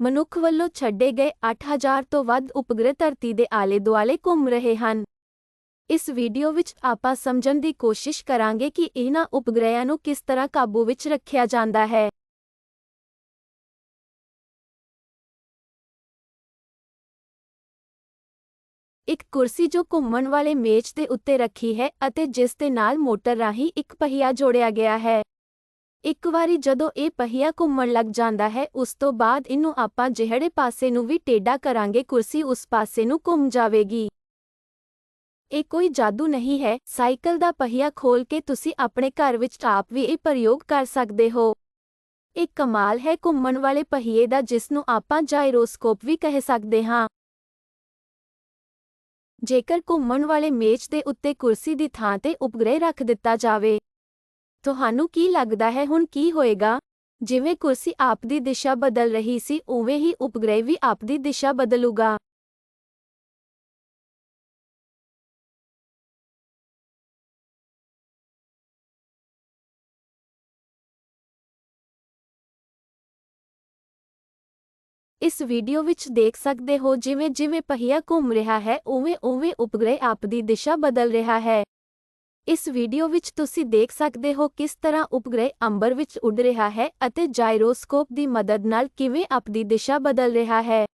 ਮਨੁੱਖ ਵੱਲੋਂ ਛੱਡੇ ਗਏ 8000 ਤੋਂ ਵੱਧ ਉਪਗ੍ਰਹਿ ਧਰਤੀ ਦੇ ਆਲੇ-ਦੁਆਲੇ ਘੁੰਮ ਰਹੇ ਹਨ। ਇਸ ਵੀਡੀਓ ਵਿੱਚ ਆਪਾਂ ਸਮਝਣ ਦੀ ਕੋਸ਼ਿਸ਼ ਕਰਾਂਗੇ ਕਿ ਇਹਨਾਂ ਉਪਗ੍ਰਹਿਆਂ ਨੂੰ ਕਿਸ ਤਰ੍ਹਾਂ ਕਾਬੂ ਵਿੱਚ ਰੱਖਿਆ ਜਾਂਦਾ ਹੈ। ਇੱਕ ਕੁਰਸੀ ਜੋ ਘੁੰਮਣ ਵਾਲੇ ਮੇਜ਼ ਦੇ ਉੱਤੇ ਰੱਖੀ ਹੈ ਅਤੇ ਜਿਸ ਦੇ ਨਾਲ ਮੋਟਰ ਰਾਹੀਂ ਇੱਕ ਪਹੀਆ ਜੋੜਿਆ ਗਿਆ ਹੈ। ਇੱਕ ਵਾਰੀ ਜਦੋਂ ਇਹ ਪਹੀਆ ਘੁੰਮਣ ਲੱਗ ਜਾਂਦਾ ਹੈ, ਉਸ ਤੋਂ ਬਾਅਦ ਇਹਨੂੰ ਆਪਾਂ ਜਿਹੜੇ ਪਾਸੇ ਨੂੰ ਵੀ ਟੇਢਾ ਕਰਾਂਗੇ, ਕੁਰਸੀ ਉਸ ਪਾਸੇ ਨੂੰ ਘੁੰਮ ਜਾਵੇਗੀ। ਇਹ ਕੋਈ ਜਾਦੂ ਨਹੀਂ ਹੈ, ਸਾਈਕਲ ਦਾ ਪਹੀਆ ਖੋਲ ਕੇ ਤੁਸੀਂ ਆਪਣੇ ਘਰ ਵਿੱਚ ਆਪ ਵੀ ਇਹ ਪ੍ਰਯੋਗ ਕਰ ਸਕਦੇ ਹੋ। ਇਹ ਕਮਾਲ ਹੈ, ਘੁੰਮਣ ਵਾਲੇ ਪਹੀਏ ਦਾ ਜਿਸ ਨੂੰ ਆਪਾਂ ਜਾਇਰੋਸਕੋਪ ਵੀ ਕਹਿ ਸਕਦੇ ਹਾਂ। ਜੇਕਰ ਘੁੰਮਣ ਵਾਲੇ ਮੇਜ਼ ਦੇ ਉੱਤੇ ਕੁਰਸੀ ਦੀ ਥਾਂ ਤੇ ਉਪਗ੍ਰਹਿ ਰੱਖ ਦਿੱਤਾ ਜਾਵੇ ਤੁਹਾਨੂੰ ਕੀ ਲੱਗਦਾ ਹੈ, ਹੁਣ ਕੀ ਹੋਏਗਾ? ਜਿਵੇਂ ਕੁਰਸੀ ਆਪ ਦੀ ਦਿਸ਼ਾ ਬਦਲ ਰਹੀ ਸੀ, ਉਵੇਂ ਹੀ ਉਪਗ੍ਰਹਿ ਵੀ ਆਪ ਦੀ ਦਿਸ਼ਾ ਬਦਲੂਗਾ। ਇਸ ਵੀਡੀਓ ਵਿੱਚ ਦੇਖ ਸਕਦੇ ਹੋ ਜਿਵੇਂ ਜਿਵੇਂ ਪਹੀਆ ਘੁੰਮ ਰਿਹਾ ਹੈ ਉਵੇਂ ਉਵੇਂ ਉਪਗ੍ਰਹਿ ਆਪ ਦੀ ਦਿਸ਼ਾ ਬਦਲ ਰਿਹਾ ਹੈ। ਇਸ ਵੀਡੀਓ ਵਿੱਚ ਤੁਸੀਂ ਦੇਖ ਸਕਦੇ ਹੋ ਕਿਸ ਤਰ੍ਹਾਂ ਉਪਗ੍ਰਹਿ ਅੰਬਰ ਵਿੱਚ ਉੱਡ ਰਿਹਾ ਹੈ ਅਤੇ ਜਾਇਰੋਸਕੋਪ ਦੀ ਮਦਦ ਨਾਲ ਕਿਵੇਂ ਆਪਣੀ ਦਿਸ਼ਾ ਬਦਲ ਰਿਹਾ ਹੈ।